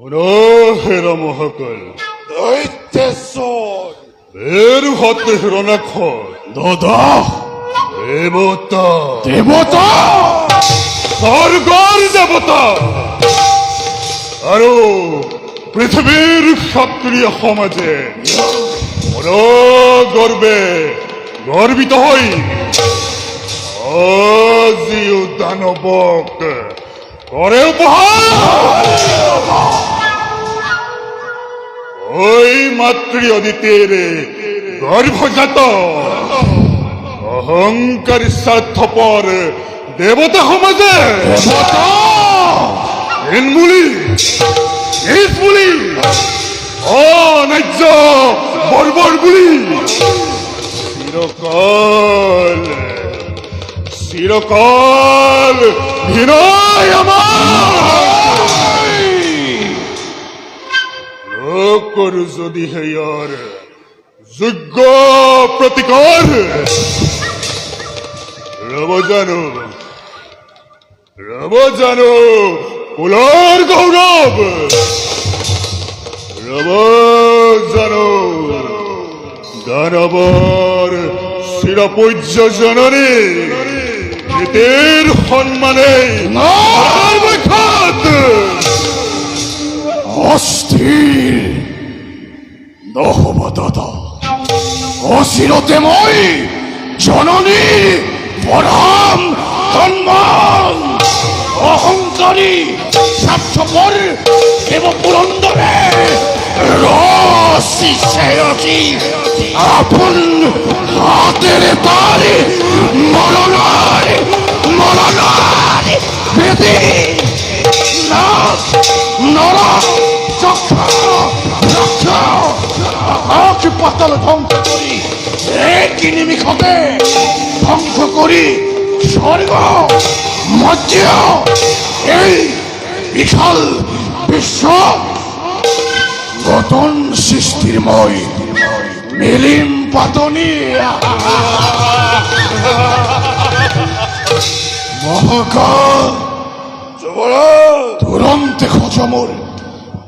হলো হেরা মহাকাল দৈত্যেশ্বর এর হাতে হিরণাক্ষর দাদা দেবতা দেবতা স্বর্গর দেবতা। আৰু পৃথিৱীৰ সক্ৰিয় সমাজে মোৰ গৰ্বে গৰ্বিত হৈ আজিও দানৱক কৰে উপহাৰ ওই মাতৃ অদিতের গর্ভজাত। অহংকারী স্বার্থপর দেবতা সমাজে। বুলি অনাৰ্য বৰ্বৰ বুলি চিৰকাল চিৰকাল ঘৃণাই আমাৰ লোকর যদি হেয়ার যোগ্য প্রতিকার। রব জানো রব জানো কুলার গৌরব। রব জানো দানবর শিরপূজ্য জননী এদের সম্মানে অস্থির। নহব দাদা অচিরতে মই জননী পরাম সম্মান অহংকারী স্বার্থপর এবং পুরন্দরে রসি সেরসি আপন হাতের তারে মরণার মরণার বেদে না নর, চক্ষ, রক্ষ আকাশ পাতাল ধ্বংস করি একই নিমিষতে ধ্বংস করি, স্বর্গ মধ্য এই বিশাল বিশ্ব গতন সৃষ্টির মই মিলিম পাতনি। মহাকাল তুরন্তে খচমর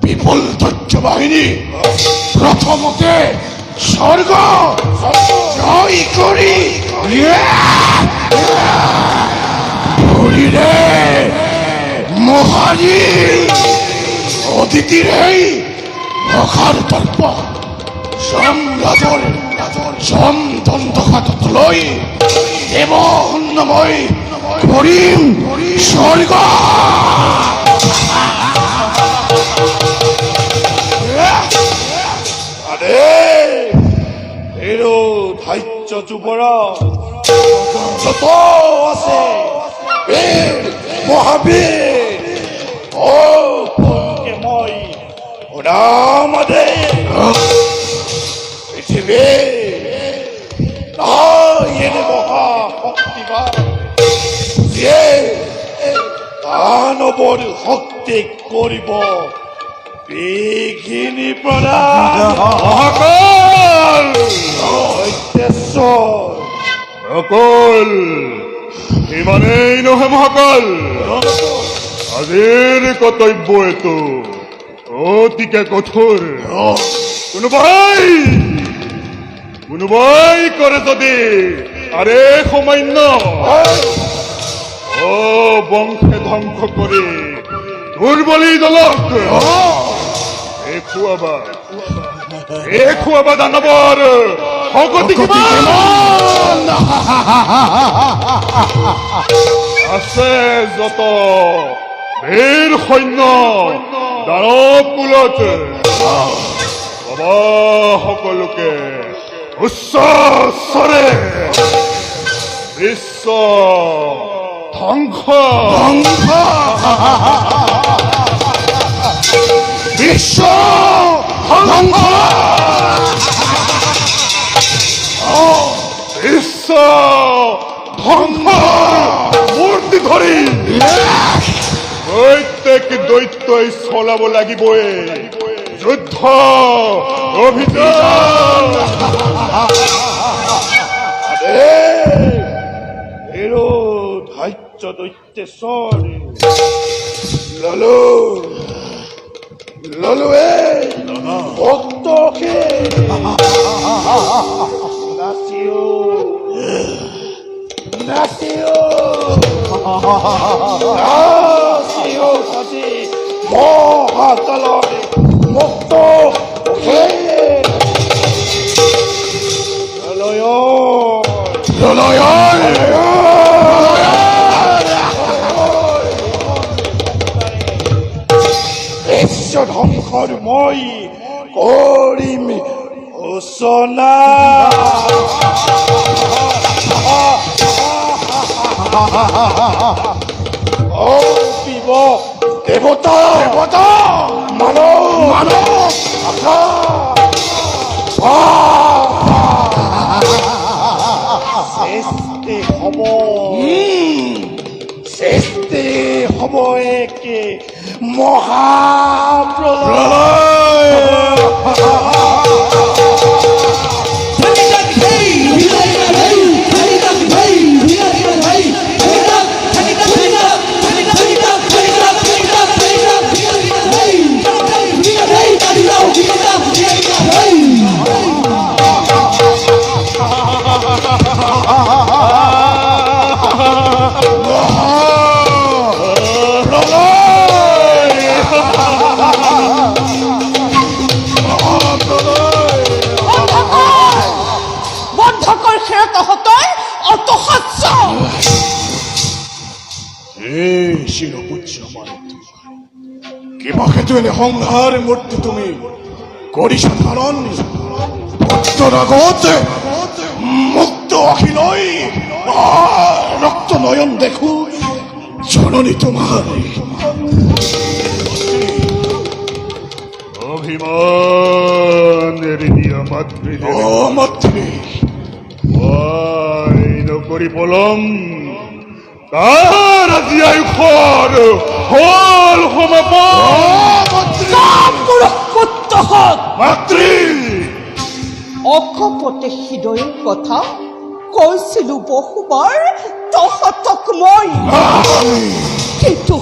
বিপুল তথ্য বাহিনী প্রথমতে স্বর্গ জয় করি। হরিরে মহাজি অদিতির এই অখার তল্প সম্রাজর সমদন্তঘাত লই দেব অন্নময় করিম স্বর্গ। আরে, এরো ধাৰ্য যুৱৰাজ যত আছে বীর মহাবীর। ও মই ওরা আমাদের পৃথিবী তাই এনে মহা শক্তিবান যে দানৱৰ শক্তি কৰিব বিঘিনি প্ৰদান অকল ইমানেই নহয় মহাকাল। আজিৰ কৰ্তব্য এইটো অতিকে কঠোৰ কোনোবাই কোনোবাই কৰে যদি। আৰে সামান্য। ও বংশে ধ্বংস কৰি দুৰ্বলী দলক। এই আছে যত বীৰ সৈন্য দানৱ কুলত বাবা সকলোকে উচ্চ স্বৰে বিশ্ব ধ্বংস। বিশ্ব বিশ্ব ধ্বংস মূৰ্তি ধৰি প্ৰত্যেক দৈত্যই চলাব লাগিবই যুদ্ধ অভিযান। হেৰো ধাৰ্য দৈত্যেশ্বৰ ললো ললোৱে ভক্তকে। নাচিও নাচিও নাচিও আজি মহাকালৰ মুক্ত ললয় বিশ্ব মই কৰিম ঘোষণা শিৱ দেৱতা। দেৱতা। মানৱ। মানৱ। হ'ব। সৃষ্টি হ'ব একে। মহাপ্ৰলয় ক্ষেত্রে সংহার মূর্তি তুমি করিস ধারণ ভক্তর আগত মুক্ত অখিলই রক্ত নয়ন দেখু জননী তোমার। মাতৃ। ভয় নকৰি পলম তাৰ আজি আয়ুষৰ হল পুৰুষ পুত্ৰহঁত মাতৃ। অকপতে হৃদয়ৰ কথা কৈছিলো বহুবাৰ তহঁতক মই। কিন্তু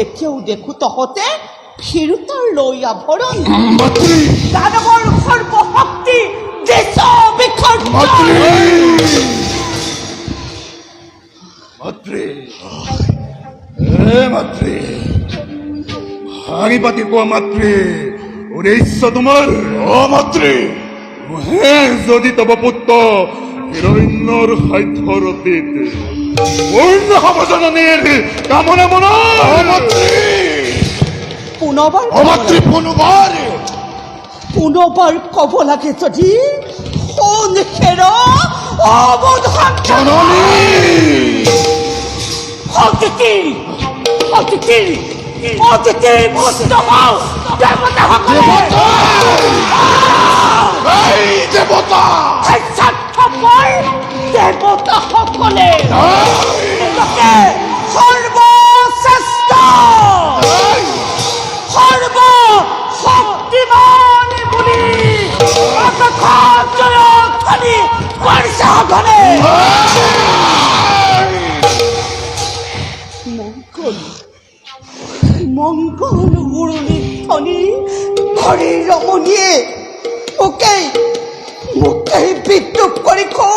এতিয়াও দেখো তহঁতে ফিৰোতাৰ লৈ আভৰণ। মাতৃ। দানৱৰ সৰ্বশক্তি দেশ বিসৰ্জন মাতৃ এ মাতৃ ভাঙি পাতি কোৱা মাতৃ উদ্দেশ্য তোমাৰ ও মাতৃ। হে যদি তব পুত্ৰ হিৰণ্যৰ সাধ্যৰ অতীত পূৰ্ণ হ'ব জননীৰ কামনা মনা। মাতৃ। পুনবার পুনৰবাৰ ক'ব লাগে যদি সোণ খেৰ অৱধান জননী। শক্তি অতিথি অতিথি হও দেবতা সকলে এই দেবতা এই স্বার্থপর দেবতা সকলে নিজকে সর্বশ্রেষ্ঠ এই, সর্ব শক্তিমান বুলি জয়ধ্বনি। কৰিছে ঘনে মংগল মংগল উৰুণি ধ্বনি হৰি ৰমণীয়ে ওকে মোকেই বিদ্যুৎ কৰি খৌ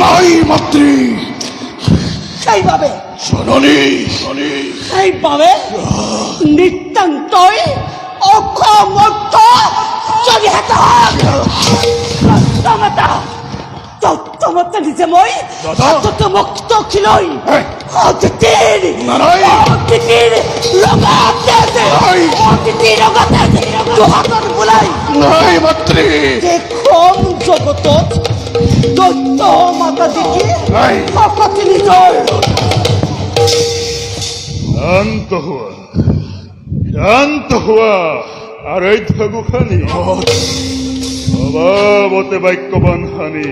নাই মাতৃ। সেইবাবে জননী জননী সেইবাবে নিতান্তই অসমৰ্থ যদিহেঁতে দত্তমাতা দত্তমাতা নিজে মই। দাদা। মুক্ত খিলৈ এই, অতিথিৰ নারাই। অতিথিৰ আছে। অতিথিৰ ৰঙাতে আছে দুহাতত বোলাই। নাই মাতৃ। দেখোন জগতত দত্ত মাতা দেখি। শকতি নিজৰ শান্ত হোৱা শান্ত হোৱা আৰাধ্য গোসানী অভাৱতে বাক্যবান হানি।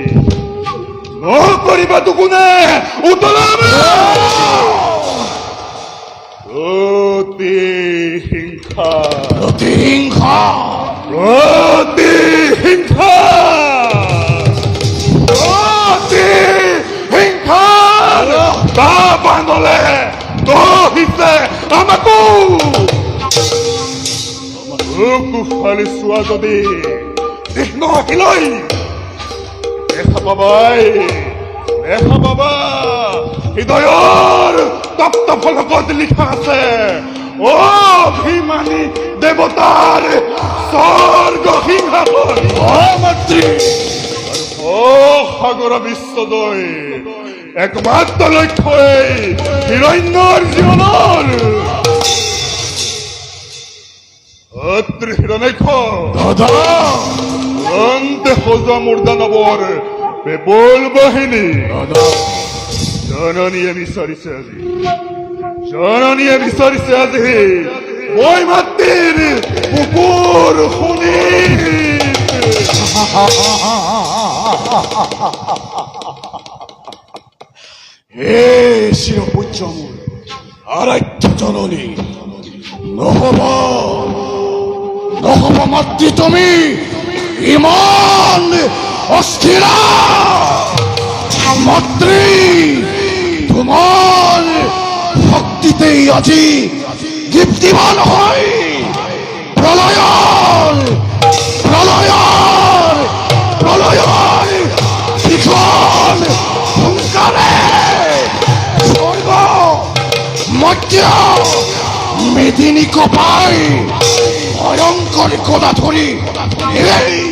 নকৰিবাতো কোনে উতলামে অতি হিংসা প্রতিহিংসা অতি হিংসা অতি হিংসা তা বান্ধলে দহিছে আমাকো কুশালী চোৱা যদি কৃষ্ণ আহিলৈ দেখা পাবা হৃদয়ৰ তপ্ত ফলকত লিখা আছে। অ ভীমানী দেৱতাৰ স্বৰ্গ সিংহাসন। ও মাতৃ ও সাগৰ বিশ্বজয় একমাত্ৰ লক্ষ্যই হিৰণ্যৰ জীৱনৰ অত্ৰি হিৰণ্যক্ষ দাদা অন্তে সজা মূৰ্দানৱৰ বিপুল বাহিনী। জননীয়ে বিচাৰিছে আজি। জননীয়ে বিচাৰিছে আজি। মই মাতৃৰ কুকুৰ শুনি হে চিরপূজ্যমূল আরাধ্য জননী নহব নহব মাতৃ তুমি, ইমান অস্থিরা। মাতৃ তোমার ভক্তিতেই আজি দীপ্তিমান হয়। প্রলয়ন প্রলয়ন প্রলয়ন মধ্য মেদিনী কপাই ভয়ঙ্কর কোদা ধরি এই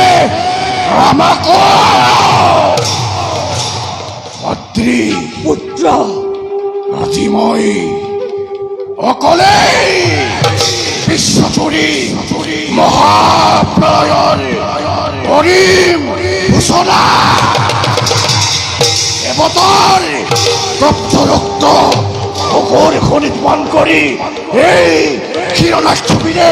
মাতৃ পুত্ৰ আজি মই অকলেই বিশ্বজুৰি মহাপ্ৰলয়ৰ কৰিম ঘোষণা দেৱতাৰ তপ্ত ৰক্ত অঘোৰ খনিত পান কৰি এই ক্ষীৰণাষ্টমীৰে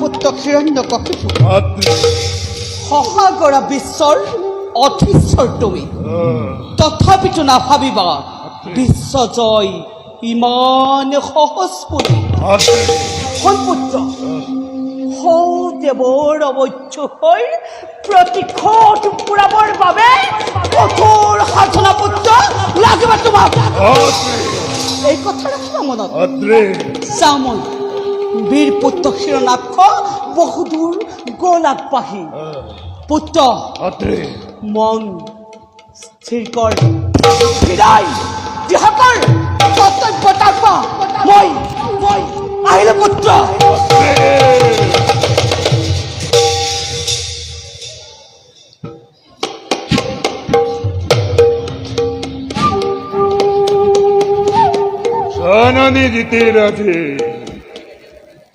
পুত্ৰ হিৰণ্য কশিপু সহা বিশ্বৰ অধীশ্বৰ তুমি। তথাপিতো নাভাবিবা বিশ্ব জয়। ইমান সহজ বুলি মাতৃ হ'ল পুত্ৰ সৌ দেৱৰ অবৈধ হৈ প্ৰতিশোধ পূৰাবৰ বাবে কঠোৰ সাধনা পুত্ৰ লাগিব তোমাক এই কথা ৰাখিবা মনত। মই বীৰ পুত্ৰ শিৰণাক্ষ বহুদূৰ গ'ল আগবাঢ়ি পুত্ৰ মন স্থিৰ কৰ বিদায়। কৰ্তব্যতাৰ পৰা মই মই, আহিলো পুত্ৰ। জাননী জিতে রাধে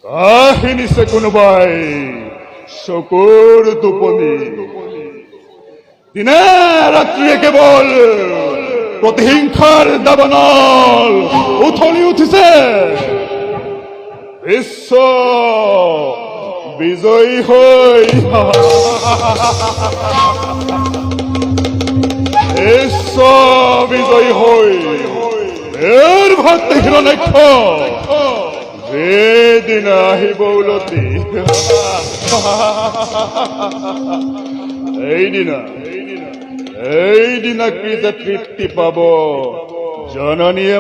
কাহিনী সে কোনোবাই টোপনি। দিনে ৰাত্ৰিয়ে কেৱল প্ৰতিহিংসাৰ দাবনল উঠলি উঠিছে। বিশ্ব বিজয়ী হৈ বিশ্ব বিজয়ী হৈ এর ভাত হিরণেক্ষ বেদিন আহিব উলতি। এইদিনা এইদিনা কি যে তৃপ্তি পাব। জননীয়ে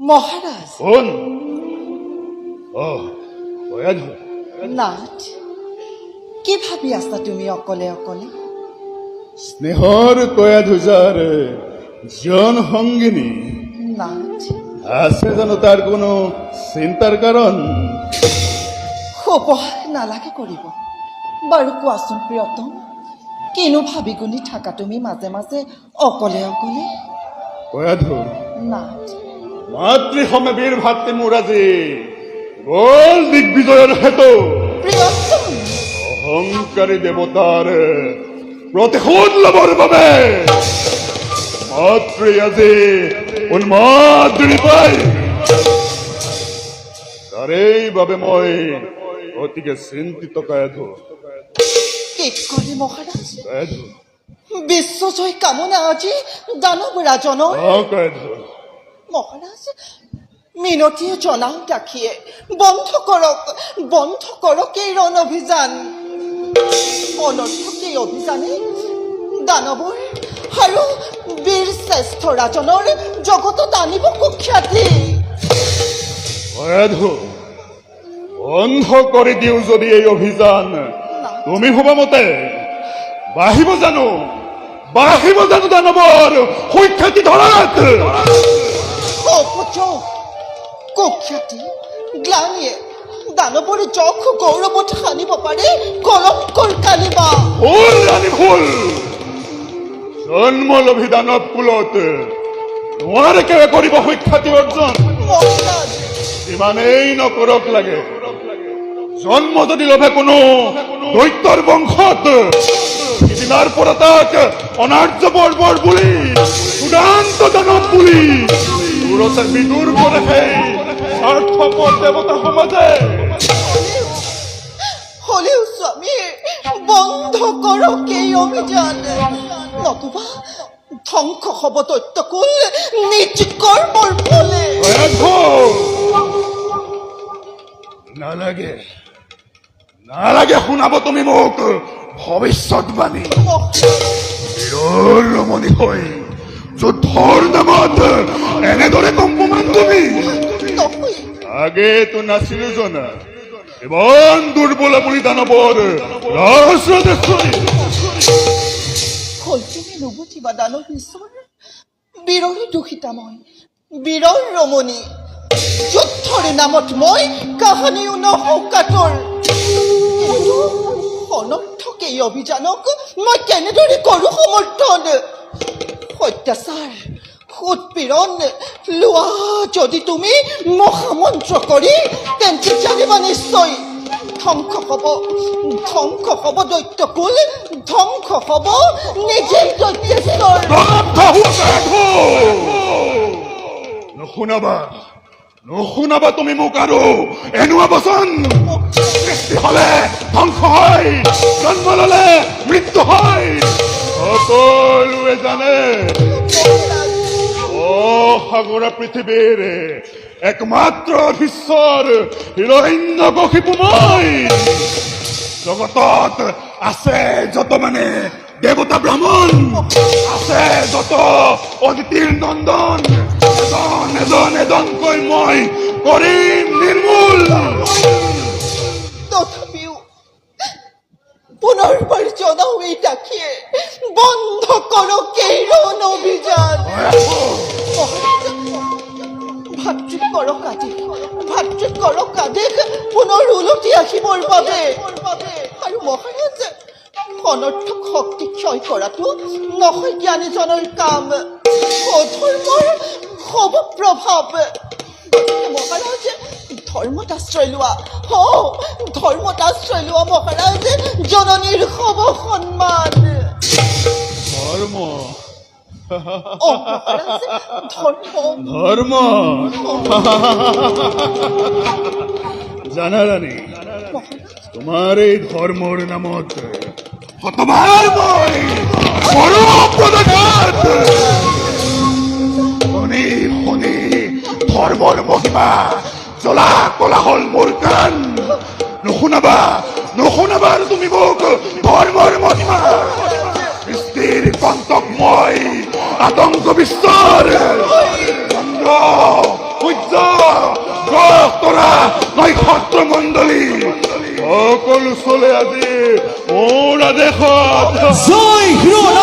মহাৰাজ শুন। অ কয়া ধৰ নাথ কি ভাবি আছা তুমি অকলে অকলে? স্নেহৰ কয়া ধুজাৰ জন সংগিনী নাথ আছে জানো তাৰ কোনো চিন্তাৰ কাৰণ শুভ নালাগে কৰিব বাৰু কোৱাচোন প্ৰিয়তম। কিনো ভাবি গুণি থাকা তুমি মাজে মাজে অকলে অকলে? নাথ মাতৃসমে বীৰ ভাতৃ মোৰ আজি গ'ল দিগ্বিজয়ৰ হেতু। অহংকাৰী দেৱতাৰ প্ৰতিশোধ ল'বৰ বাবে মাতৃ আজি উন্মাদৰি পাই। তাৰেই বাবে মই অতিকে চিন্তিত কয়াধু কি কয়াধু বিশ্বজয় কামনা আজি দানৱ ৰাজনৰ অ কয়াধু মহাৰাজ মিনতীয়ে জনাও তাকিয়ে বন্ধ কৰক বন্ধ কৰক এই ৰণ অভিযান। অনৰ্থক এই অভিযানে দানৱৰ আৰু বীৰ শ্ৰেষ্ঠ ৰাজনৰ জগতত আনিব কুখ্যাতি। কয়াধু বন্ধ কৰি দিওঁ যদি এই অভিযান। তুমি ভবা মতে বাঢ়িব জানো বাঢ়িব জানো দানৱৰ সুখ্যাতি ধৰাত কুখ্যাতি গ্লানিয়ে দানৱৰ যশ গৌৰৱত সানিব পাৰে কলংকৰ কালিমা ভুল ৰাণী ভুল। জন্ম লভি দানৱ কুলত নোৱাৰে কেৱে কৰিব সুখ্যাতি মহাৰাজ ইমানেই নকৰক লাগে। জন্ম যদি লভে কোনো দৈত্যৰ বংশত সিদিনাৰ পৰা তাক অনাৰ্য বৰ্বৰ বুলি চূড়ান্ত দানৱ বুলি দূৰতে বিদুৰ কৰে সেই স্বাৰ্থপৰ দেৱতা সমাজে। হলেও স্বামী বন্ধ কৰক এই অভিযান? নতুবা ধ্বংস হব দৈত্যকুল নিজ কৰ্মৰ ফলে। নালাগে নালাগে শুনাব তুমি মোক, ভৱিষ্যতবাণী। ৰমণী হৈ যুদ্ধৰ নামত এনেদৰে কম্পমান তুমি। আগেতো নাছিলো জনা, ইমান দুৰ্বল বুলি দানৱৰ ৰহস্য দেখুৱাই হ'ল তুমি নুবুজিবা দানৱ ঈশ্বৰ বীৰৰ দোষিতা মই বীৰৰ ৰমণী যুদ্ধৰ নামত মই কাহানিও নহওঁ কাতৰ অনৰ্থক এই অভিযানক মই কেনেদৰে কৰোঁ সমৰ্থন? অত্যাচাৰ উৎপীড়ন লোৱা যদি তুমি মহামন্ত্ৰ কৰি তেন্তে জানিবা নিশ্চয়। ধ্বংস হ'ব। ধ্বংস হ'ব দৈত্যকুল ধ্বংস হ'ব নিজেই দৈত্যেশ্বৰ নুশুনাবা নুশুনাবা তুমি মোক আৰু এনেকুৱা বচন। সৃষ্টি হলে ধ্বংস হয় জন্ম ললে মৃত্যু হয়। সকলোৱে জানে। অ সাগৰা পৃথিৱীৰ একমাত্ৰ অধীশ্বৰ হিৰণ্য কশিপু মই জগতত আছে যত মানে দেৱতা ব্ৰাহ্মণ আছে যত অদিতিৰ নন্দন। এজন এজন এজনকৈ মই কৰিম নিৰ্মূল তথাপিও পুনৰবাৰ জনাও এই ডাকিয়ে বন্ধ কৰক কেইৰণ অভিযান। ভাতৃ কৰক আদেশ ভাতৃ কৰক আদেশ পুনৰ ওলটি আহিবৰ বাবে আৰু মহাৰাজ অনৰ্থক শক্তি ক্ষয় কৰাটো নহয় জ্ঞানীজনৰ কাম। অধৰ্মৰ হ'ব প্ৰভাৱ মহাৰাজ ধৰ্মত আশ্ৰয় লোৱা হ ধৰ্মত আশ্ৰয় লোৱা মহাৰাজ জননীৰ হ'ব সন্মান। ধৰ্ম ধৰ্ম জানা ৰাণী তোমাৰ এই ধৰ্মৰ নামত অপৰাধত। শুনি শুনি ধৰ্মৰ মহিমা, জ্বলা কলা হল মোৰ কাণ নুশুনাবা নুশুনাবা তুমি মোক ধৰ্মৰ মহিমা সৃষ্টিৰ কন্তক মই। আতংক বিস্তার। মণ্ডলী সকলো চলে আজি মোৰ দেখ জয় হিরোলাই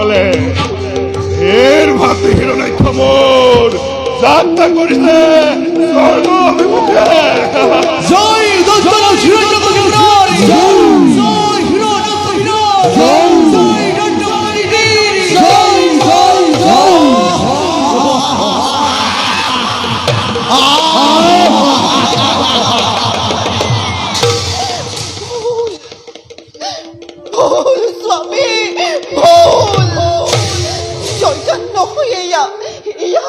ফালে এৰ ভাতি হিৰণাক্ষ মোৰ যাত্ৰা কৰিছে স্বৰ্গ অভিমুখে জয় দন্তন হিরণ্যক গণারি জয়। হিরণ্যক জয়। দন্তমানি বীর জয় জয় জয় ভুল স্বামী ভুল শয়তান নহয় এয়া এয়া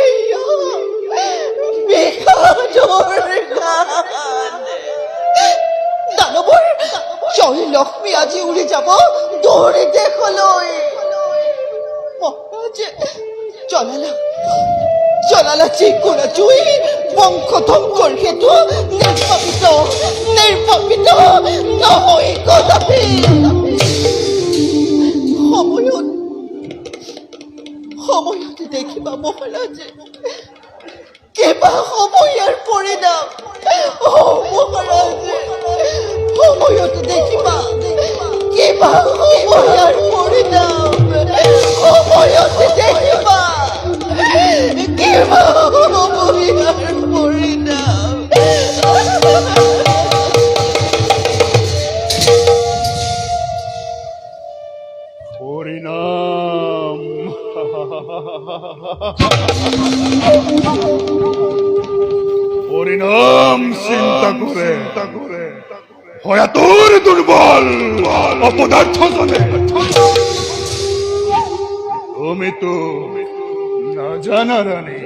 এয়া বিষাদৰ গান দানৱৰ লক্ষ্মী আজি উৰি যাব দৌৰি দেশলৈ মহাৰাজ জলালা জলালা চিকুৰা জুই বংশ ধ্বংসৰ হেতু নিৰ্বাপিত নিৰ্বাপিত নহয় সময়ত দেখিবা মহারাজে। কেবা সময়ৰ পৰিণাম মহাৰাজে সময়ত দেখিবা। কেবা সময়ৰ পৰিণাম সময়ত অপদার্থ জনে তুমি তো না জানা রানী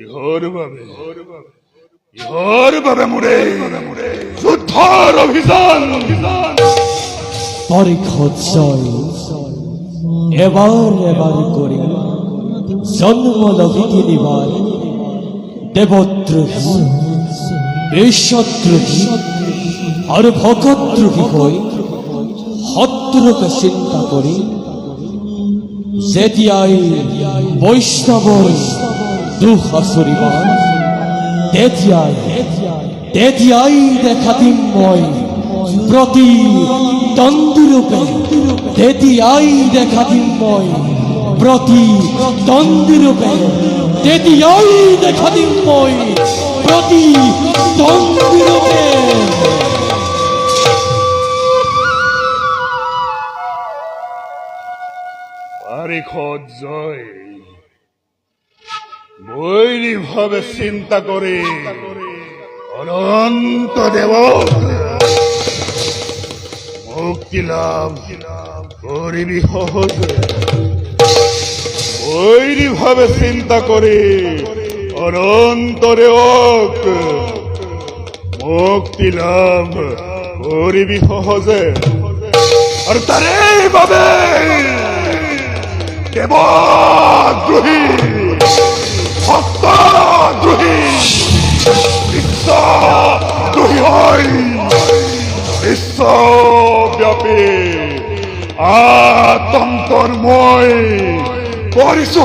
ইহর বাবে ইহর বাবে মোরে যুদ্ধর অভিযান। অভিযান পরীক্ষা জয় এবার এবার করে। জন্ম লভিতে নিবার দেবদ্রোহী ঈশ্বদ্রোহী আর ভগদ্রোহী হয়ে শত্রুকে চিন্তা কৰি যেতিয়াই বৈষ্ণৱৰ দুখ আচৰিব তেতিয়াই তেতিয়াই দেখা দিম মই প্ৰতি তন্দিৰূপে তেতিয়াই দেখা দিম মই প্ৰতি তন্দিৰূপে তেতিয়াই দেখা দিম মই প্ৰতি দণ্ডিৰূপে পারিখত জয় চিন্তা করে অনন্ত দেব মুক্তি লাভ করিবি সহজে। বৈরীভাবে চিন্তা করে অনন্ত দেৱক মুক্তি লাভ কৰিবি সহজে। আৰু তাৰে বাবে দেৱদ্ৰোহী ভক্তদ্ৰোহী বিশ্বদ্ৰোহী হয় বিশ্বব্যাপী আতংকৰ মই কৰিছো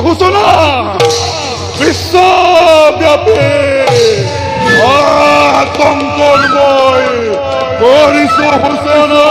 বিশ্বব্যাপী। মই কৰিছো সূচনা